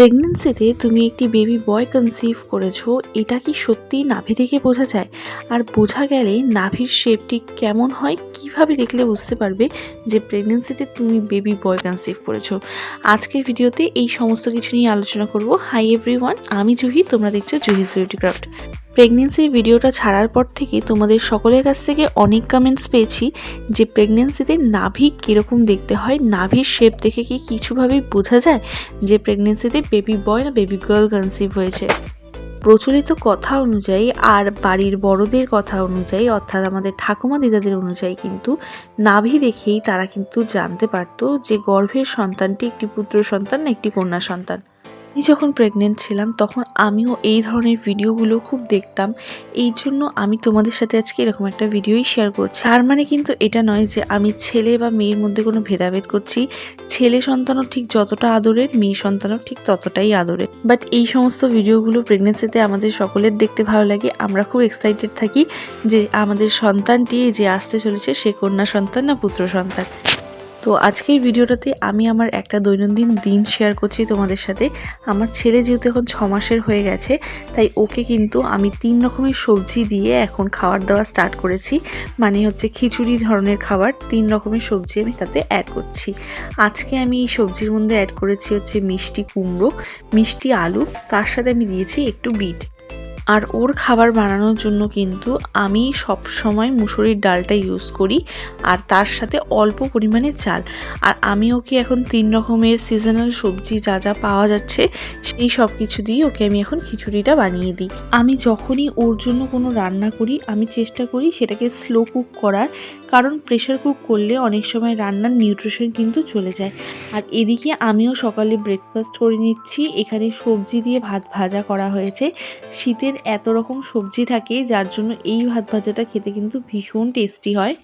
প্রেগনেন্সিতে তুমি একটি বেবি বয় কনসিভ করেছ, এটা কি সত্যি নাভি থেকে বোঝা যায়? আর বোঝা গেলে নাভির শেপটি কেমন হয়, কীভাবে দেখলে বুঝতে পারবে যে প্রেগনেন্সিতে তুমি বেবি বয় কনসিভ করেছ? আজকের ভিডিওতে এই সমস্ত কিছু নিয়ে আলোচনা করব। হাই এভরিওয়ান আমি জুহি, তোমরা দেখছ জুহিস বিউটি ক্রাফট প্রেগনেন্সির ভিডিওটা ছাড়ার পর থেকে তোমাদের সকলের কাছ থেকে অনেক কমেন্টস পেয়েছি যে প্রেগনেন্সিতে নাভি কীরকম দেখতে হয়, নাভির শেপ দেখে কি কিছুভাবেই বোঝা যায় যে প্রেগনেন্সিতে বেবি বয় না বেবি গার্ল কনসিভ হয়েছে? প্রচলিত কথা অনুযায়ী আর বাড়ির বড়দের কথা অনুযায়ী, অর্থাৎ আমাদের ঠাকুমা দিদাদের অনুযায়ী কিন্তু নাভি দেখেই তারা কিন্তু জানতে পারতো যে গর্ভের সন্তানটি একটি পুত্র সন্তান না একটি কন্যা সন্তান। আমি যখন প্রেগনেন্ট ছিলাম, তখন আমিও এই ধরনের ভিডিওগুলো খুব দেখতাম। এই জন্য আমি তোমাদের সাথে আজকে এরকম একটা ভিডিওই শেয়ার করছি। তার মানে কিন্তু এটা নয় যে আমি ছেলে বা মেয়ের মধ্যে কোনো ভেদাভেদ করছি। ছেলে সন্তানও ঠিক যতটা আদরের, মেয়ে সন্তানও ঠিক ততটাই আদরের। বাট এই সমস্ত ভিডিওগুলো প্রেগনেন্সিতে আমাদের সকলের দেখতে ভালো লাগে। আমরা খুব এক্সাইটেড থাকি যে আমাদের সন্তানটি যে আসতে চলেছে, সে কন্যা সন্তান না পুত্র সন্তান। তো আজকের ভিডিওটাতে আমি আমার একটা দৈনন্দিন দিন শেয়ার করছি তোমাদের সাথে। আমার ছেলে যেহেতু এখন ছ মাসের হয়ে গেছে, তাই ওকে কিন্তু আমি তিন রকমের সবজি দিয়ে এখন খাবার দেওয়া স্টার্ট করেছি। মানে হচ্ছে খিচুড়ি ধরনের খাবার, তিন রকমের সবজি আমি তাতে অ্যাড করছি। আজকে আমি এই সবজির মধ্যে অ্যাড করেছি হচ্ছে মিষ্টি কুমড়ো, মিষ্টি আলু, তার সাথে আমি দিয়েছি একটু বিট। আর ওর খাবার বানানোর জন্য কিন্তু আমি সব সময় মুসুরির ডালটা ইউজ করি আর তার সাথে অল্প পরিমাণে চাল। আর আমি ওকে এখন তিন রকমের সিজনাল সবজি যা যা পাওয়া যাচ্ছে সেই সব কিছু দিয়ে ওকে আমি এখন খিচুড়িটা বানিয়ে দিই। আমি যখনই ওর জন্য কোনো রান্না করি, আমি চেষ্টা করি সেটাকে স্লো কুক করার, কারণ প্রেশার কুক করলে অনেক সময় রান্নার নিউট্রিশন কিন্তু চলে যায়। আর এদিকে আমিও সকালে ব্রেকফাস্ট করে নিচ্ছি। এখানে সবজি দিয়ে ভাত ভাজা করা হয়েছে। শীতের এত রকম সবজি থাকে যার জন্য এই ভাত ভাজাটা খেতে কিন্তু ভীষণ টেস্টি হয়।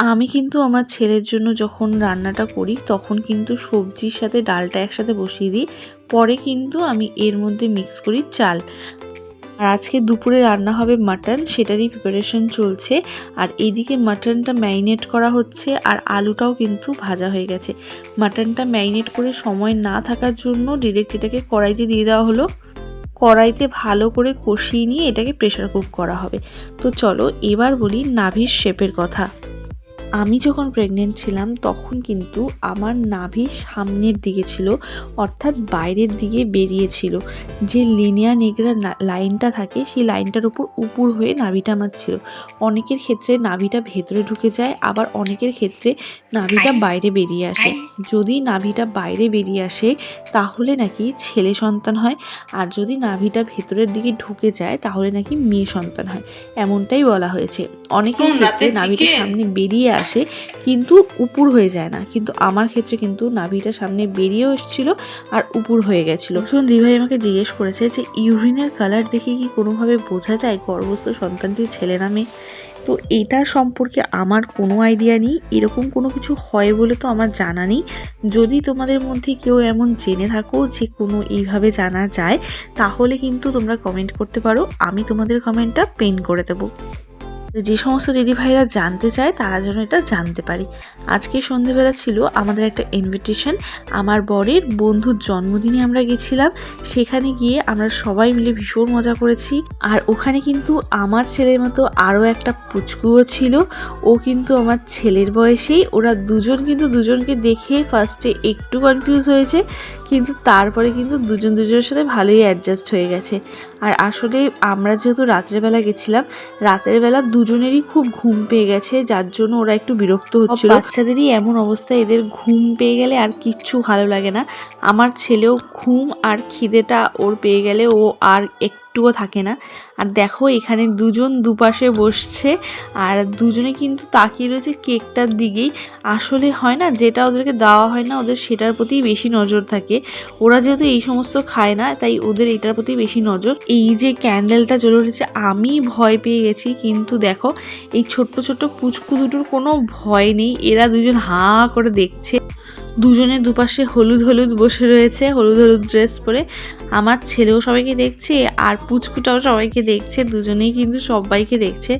আমি কিন্তু আমার ছেলের জন্য যখন রান্নাটা করি, তখন কিন্তু সবজির সাথে ডালটা একসাথে বসিয়ে দিই। পরে কিন্তু আমি এর মধ্যে মিক্স করি চাল। আর আজকে দুপুরে রান্না হবে মাটন সেটারই প্রিপারেশন চলছে। আর এইদিকে মাটনটা ম্যারিনেট করা হচ্ছে আর আলুটাও কিন্তু ভাজা হয়ে গেছে। মাটনটা ম্যারিনেট করে সময় না থাকার জন্য ডিরেক্ট এটাকে কড়াইতে দিয়ে দেওয়া হলো। কড়াইতে ভালো করে কষিয়ে নিয়ে এটাকে প্রেশার কুক করা হবে। তো চলো এবার বলি নাভির শেপের কথা। আমি যখন প্রেগনেন্ট ছিলাম তখন কিন্তু আমার নাভি সামনের দিকে ছিল অর্থাৎ বাইরের দিকে বেরিয়েছিল যে লিনিয়া নেগরা লাইনটা থাকে সেই লাইনটার উপর উপর হয়ে নাভিটা আমার ছিল। অনেকের ক্ষেত্রে নাভিটা ভেতরে ঢুকে যায় আবার অনেকের ক্ষেত্রে নাভিটা বাইরে বেরিয়ে আসে। যদি নাভিটা বাইরে বেরিয়ে আসে তাহলে নাকি ছেলে সন্তান হয় আর যদি নাভিটা ভেতরের দিকে ঢুকে যায় তাহলে নাকি মেয়ে সন্তান হয় এমনটাই বলা হয়েছে। অনেকের ক্ষেত্রে নাভিটা সামনে বেরিয়ে আসে, কিন্তু উপুর হয়ে যায় না। কিন্তু আমার ক্ষেত্রে কিন্তু নাভিটা সামনে বেরিয়েও এসেছিল আর উপুর হয়ে গেছিল। শুন দিভাই আমাকে জিজ্ঞেস করেছে যে, ইউরিনের কালার দেখে কি কোনোভাবে বোঝা যায় গর্ভস্থ সন্তানটি ছেলে না মেয়ে? তো এটার সম্পর্কে আমার কোনো আইডিয়া নেই। এরকম কোনো কিছু হয় বলে তো আমার জানা নেই। যদি তোমাদের মধ্যে কেউ এমন জেনে থাকো যে কোনো এইভাবে জানা যায়, তাহলে কিন্তু তোমরা কমেন্ট করতে পারো। আমি তোমাদের কমেন্টটা পেন করে দেবো। যে সমস্ত দিদি ভাইরা জানতে চায়, তারা যেন এটা জানতে পারে। আজকে সন্ধেবেলা ছিল আমাদের একটা ইনভিটেশন আমার বরের বন্ধুর জন্মদিনে আমরা গেছিলাম। সেখানে গিয়ে আমরা সবাই মিলে ভীষণ মজা করেছি। আর ওখানে কিন্তু আমার ছেলের মতো আরও একটা পুচকুও ছিল। ও কিন্তু আমার ছেলের বয়সেই, ওরা দুজন কিন্তু দুজনকে দেখে ফার্স্টে একটু কনফিউজ হয়েছে, কিন্তু তারপরে কিন্তু দুজন দুজনের সাথে ভালোই অ্যাডজাস্ট হয়ে গেছে। আর আসলে আমরা যেহেতু রাতের বেলা গেছিলাম, রাতের বেলা দুজনেরই খুব ঘুম পেয়ে গেছে, যার জন্য ওরা একটু বিরক্ত হচ্ছিল। বাচ্চাদেরই এমন অবস্থা এদের ঘুম পেয়ে গেলে আর কিচ্ছু ভালো লাগে না। আমার ছেলেও ঘুম আর খিদেটা ওর পেয়ে গেলে ও আর একটুও থাকে না। আর দেখো এখানে দুজন দুপাশে বসছে, আর দুজনে কিন্তু তাকিয়ে রয়েছে কেকটার দিকেই। আসলে হয় না, যেটা ওদেরকে দেওয়া হয় না, ওদের সেটার প্রতি বেশি নজর থাকে। ওরা যেহেতু এই সমস্ত খায় না, তাই ওদের এটার প্রতি বেশি নজর। এই যে ক্যান্ডেলটা জ্বলে উঠেছে, আমি ভয় পেয়ে গেছি। কিন্তু দেখো, এই ছোট্ট ছোট্ট পুচকু দুটোর কোনো ভয় নেই। এরা দুজন হাঁ করে দেখছে। দুজনে দুপাশে হলুদ হলুদ বসে রয়েছে, হলুদ হলুদ ড্রেস পরে। আমার ছেলেও সবাইকে দেখছে, আর পুচকুটাও সবাইকে দেখছে, দুজনেই কিন্তু সবাইকে দেখছে।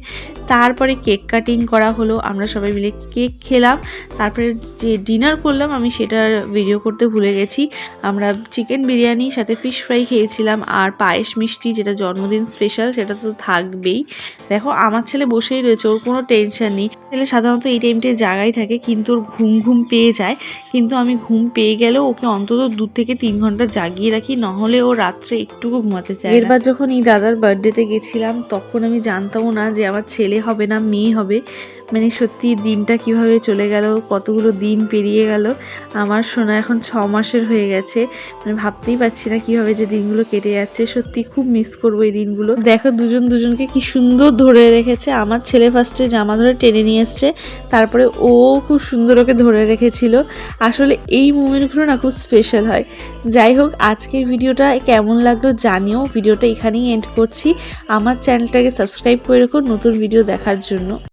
তারপরে কেক কাটিং করা হলো, আমরা সবাই মিলে কেক খেলাম। তারপরে যে ডিনার করলাম, আমি সেটার ভিডিও করতে ভুলে গেছি। আমরা চিকেন বিরিয়ানি, সাথে ফিশ ফ্রাই খেয়েছিলাম, আর পায়েস মিষ্টি, যেটা জন্মদিন স্পেশাল, সেটা তো থাকবেই। দেখো, আমার ছেলে বসেই রয়েছে, ওর কোনো টেনশন নেই। ছেলে সাধারণত এই টাইমটায় জায়গায় থাকে, কিন্তু ওর ঘুম ঘুম পেয়ে যায়। কিন্তু আমি ঘুম পেয়ে গেলেও ওকে অন্তত দু থেকে তিন ঘণ্টা জাগিয়ে রাখি, নহলে ও রাত্রে একটুকু ঘুমাতে চায় এরবার যখন এই দাদার বার্থডেতে গেছিলাম, তখন আমি জানতামও না যে আমার ছেলে হবে না, মেয়ে হবে। মানে সত্যি দিনটা কীভাবে চলে গেল, কতগুলো দিন পেরিয়ে গেল, আমার সোনা এখন ছ মাসের হয়ে গেছে। মানে ভাবতেই পারছি না কীভাবে যে দিনগুলো কেটে যাচ্ছে, সত্যি খুব মিস করব এই দিনগুলো। দেখো দুজন দুজনকে কি সুন্দর ধরে রেখেছে। আমার ছেলে ফার্স্টে জামা ধরে টেনে নিয়ে এসছে, তারপরে ও খুব সুন্দর ওকে ধরে রেখেছিল। আসলে এই মুমেন্টগুলো না খুব স্পেশাল হয়। যাই হোক, আজকের ভিডিওটা কেমন লাগল জানিও। ভিডিওটা এখানেই এন্ড করছি। আমার চ্যানেলটাকে সাবস্ক্রাইব করে রেখো নতুন ভিডিও দেখার জন্য।